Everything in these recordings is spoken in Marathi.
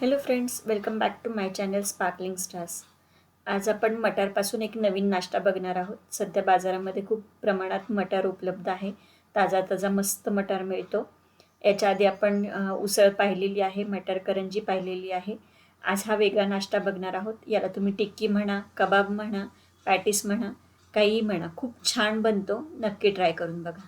Hello friends welcome back to my channel sparkling stars आज आपण मटारपासून एक नवीन नाश्ता बघणार आहोत. सध्या बाजारामध्ये खूप प्रमाणात मटार उपलब्ध आहे. ताजा ताजा मस्त मटार मिळतो. याच्या आधी आपण उसळ पाहिलेली आहे मटार करंजी पाहिलेली आहे. आज हा वेगळा नाश्ता बघणार आहोत. याला तुम्ही टिक्की म्हणा कबाब म्हणा पॅटीस म्हणा काहीही म्हणा. खूप छान बनतो. नक्की ट्राय करून बघा.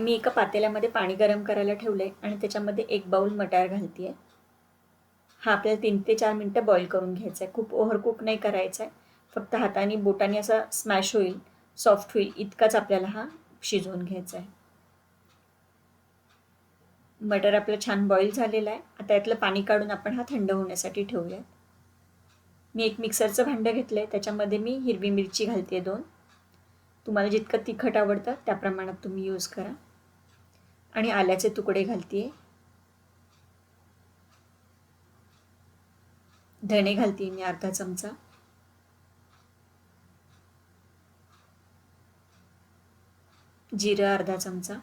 मी एका पातेल्यामध्ये पाणी गरम करायला ठेवलं आहे आणि त्याच्यामध्ये एक बाऊल मटार घालते आहे हा आपल्याला तीन ते चार मिनटं बॉईल करून घ्यायचा आहे खूप ओव्हरकुक नाही करायचा आहे फक्त हाताने बोटाने असा स्मॅश होईल सॉफ्ट होईल इतकाच आपल्याला हा शिजवून घ्यायचा आहे मटर आपलं छान बॉईल झालेला आहे. आता यातलं पाणी काढून आपण हा थंड होण्यासाठी ठेवूयात. मी एक मिक्सरचं भांडं घेतलं आहे त्याच्यामध्ये मी हिरवी मिरची घालते दोन. तुम्हाला जितकं तिखट आवडतं त्या प्रमाणात तुम्ही यूज करा. आणि आल्याचे तुकडे घालते धणे घालते मी अर्धा चमचा. जिरं अर्धा चमचा.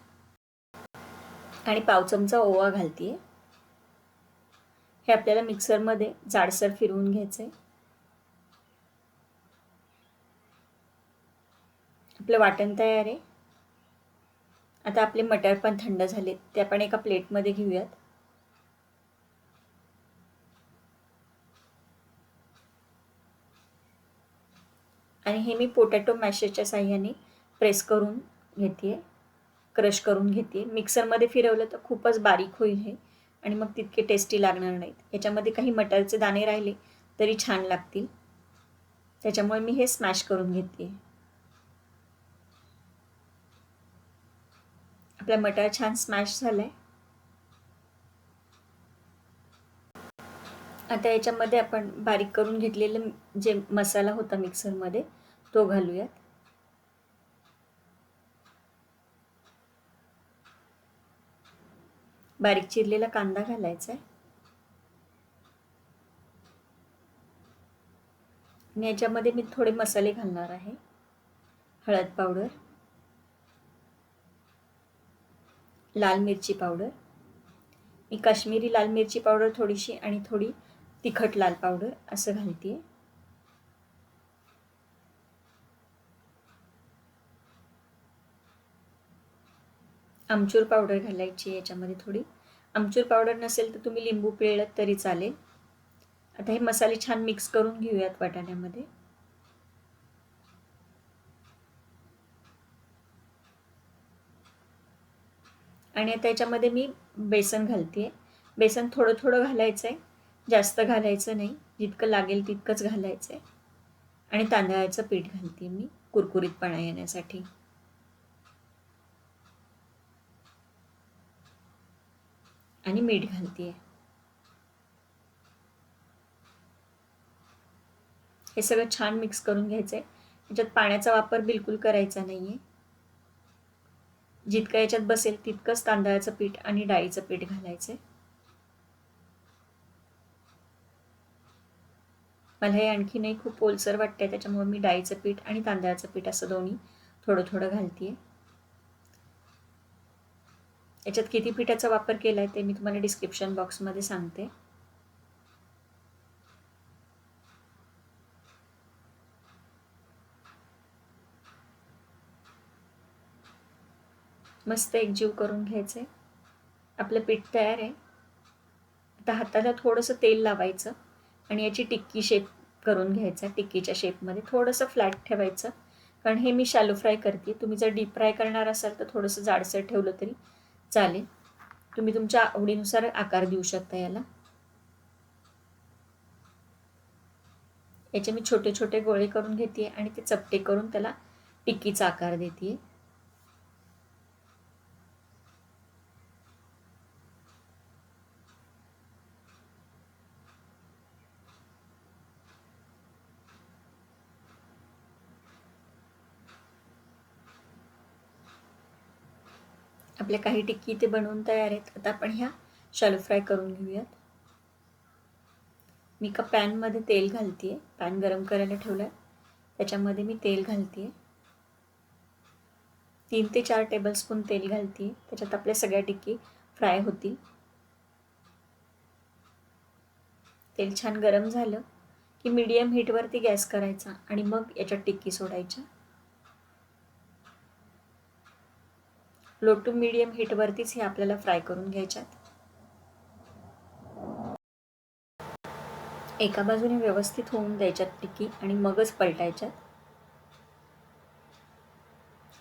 आणि पाव चमचा ओवा घालते हे आपल्याला मिक्सरमध्ये जाडसर फिरवून घ्यायचं आहे आपलं वाटण तयार आहे. आता आपले मटर पण थंड झाले ते आपण एका प्लेटमध्ये घेऊयात. आणि हे मी पोटॅटो मॅशेजच्या साह्याने प्रेस करून घेते क्रश करून घेते मिक्सरमध्ये फिरवलं तर खूपच बारीक होईल हे. आणि मग तितके टेस्टी लागणार नाहीत. याच्यामध्ये काही मटरचे दाणे राहिले तरी छान लागतील. त्याच्यामुळे मी हे स्मॅश करून घेते आपला मटार छान स्मॅश झाला आहे आता याच्यामध्ये आपण बारीक करून घेतलेलं जे मसाला होता मिक्सरमध्ये तो घालूयात. बारीक चिरलेला कांदा घालायचा आहे. आणि याच्यामध्ये मी थोडे मसाले घालणार आहे. हळद पावडर. लाल मिरची पावडर. मी काश्मीरी लाल मिरची पावडर थोडीशी आणि थोडी तिखट लाल पावडर असं घालते आमचूर पावडर घालायची याच्यामध्ये थोडी. आमचूर पावडर नसेल तर तुम्ही लिंबू पिळलं तरी चालेल. आता हे मसाले छान मिक्स करून घेऊयात वाटाण्यामध्ये आणि त्याच्यामध्ये मी बेसन घालते बेसन थोडं थोडं घालायचं आहे जास्त घालायचं नाही. जितकं लागेल तितकंच घालायचं आहे आणि तांदळाचं पीठ घालते मी कुरकुरीतपणा येण्यासाठी. आणि मीठ घालते हे सगळं छान मिक्स करून घ्यायचं आहे त्याच्यात पाण्याचा वापर बिलकुल करायचा नाही आहे जितकं याच्यात बसेल तितकंच तांदळाचं पीठ आणि डाळीचं पीठ घालायचं आहे मला हे आणखीनही खूप ओलसर वाटतंय त्याच्यामुळे मी डाळीचं पीठ आणि तांदळाचं पीठ असं दोन्ही थोडं थोडं घालते याच्यात किती पिठाचा वापर केला आहे ते मी तुम्हाला डिस्क्रिप्शन बॉक्समध्ये सांगते. मस्त एकजीव करून घ्यायचे. आपलं पीठ तयार आहे. आता हाताला थोडंसं तेल लावायचं आणि याची टिक्की शेप करून घ्यायचा. टिक्कीच्या शेपमध्ये थोडंसं फ्लॅट ठेवायचं. कारण हे मी शॅलो फ्राय करते. तुम्ही जर डीप फ्राय करणार असाल तर थोडंसं जाडसर ठेवलं तरी चालेल. तुम्ही तुमच्या आवडीनुसार आकार देऊ शकता याला. याचे मी छोटे छोटे गोळे करून घेते आणि ते चपटे करून त्याला टिक्कीचा आकार देते. आपल्या काही टिक्की ते बनवून तयार आहेत. आता आपण ह्या शॅलो फ्राय करून घेऊयात. मी का पॅनमध्ये तेल घालते आहे पॅन गरम करायला ठेवलं आहे त्याच्यामध्ये मी तेल घालते आहे तीन ते चार टेबलस्पून तेल घालते आहे त्याच्यात आपल्या सगळ्या टिक्की फ्राय होतील. तेल छान गरम झालं की मीडियम हीटवरती गॅस करायचा आणि मग याच्यात टिक्की सोडायच्या. लो टू मीडियम हीटवरतीच हे आपल्याला फ्राय करून घ्यायच्यात. एका बाजूने व्यवस्थित होऊन द्यायच्यात टिक्की आणि मगच पलटायच्यात.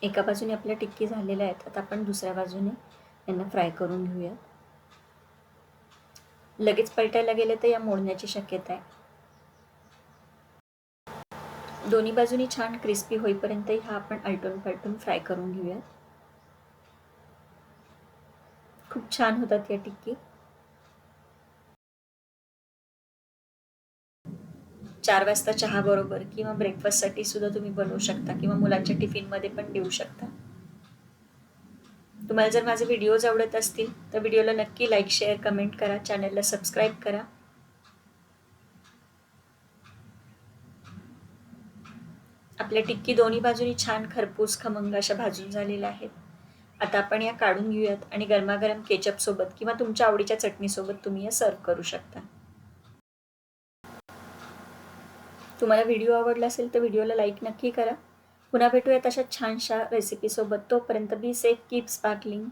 एका बाजूने आपल्या टिक्की झालेल्या आहेत आता आपण दुसऱ्या बाजूने यांना फ्राय करून घेऊया लगेच पलटायला गेले तर या मोडण्याची शक्यता आहे. दोन्ही बाजूनी छान क्रिस्पी होईपर्यंत हा आपण आलटून पलटून फ्राय करून घेऊयात. खूप छान होतात या टिक्की. चार वाजता चहा बरोबर किंवा ब्रेकफास्टसाठी सुद्धा तुम्ही बनवू शकता किंवा मुलांच्या टिफिनमध्ये पण देऊ शकता. तुम्हाला जर माझे व्हिडिओज आवडत असतील तर व्हिडिओला नक्की लाईक शेअर कमेंट करा. चॅनलला सबस्क्राईब करा. आपल्या टिक्की दोन्ही बाजूनी छान खरपूस खमंग अशा भाजून झालेल्या आहेत. आता आपण या काढून घेऊयात आणि गरमागरम केचपसोबत किंवा तुमच्या आवडीच्या चटणीसोबत तुम्ही या सर्व करू शकता. तुम्हाला व्हिडिओ आवडला असेल तर व्हिडिओला लाईक नक्की करा. पुन्हा भेटूयात अशा छानशा रेसिपीसोबत तोपर्यंत बी सेफ कीप स्पार्कलिंग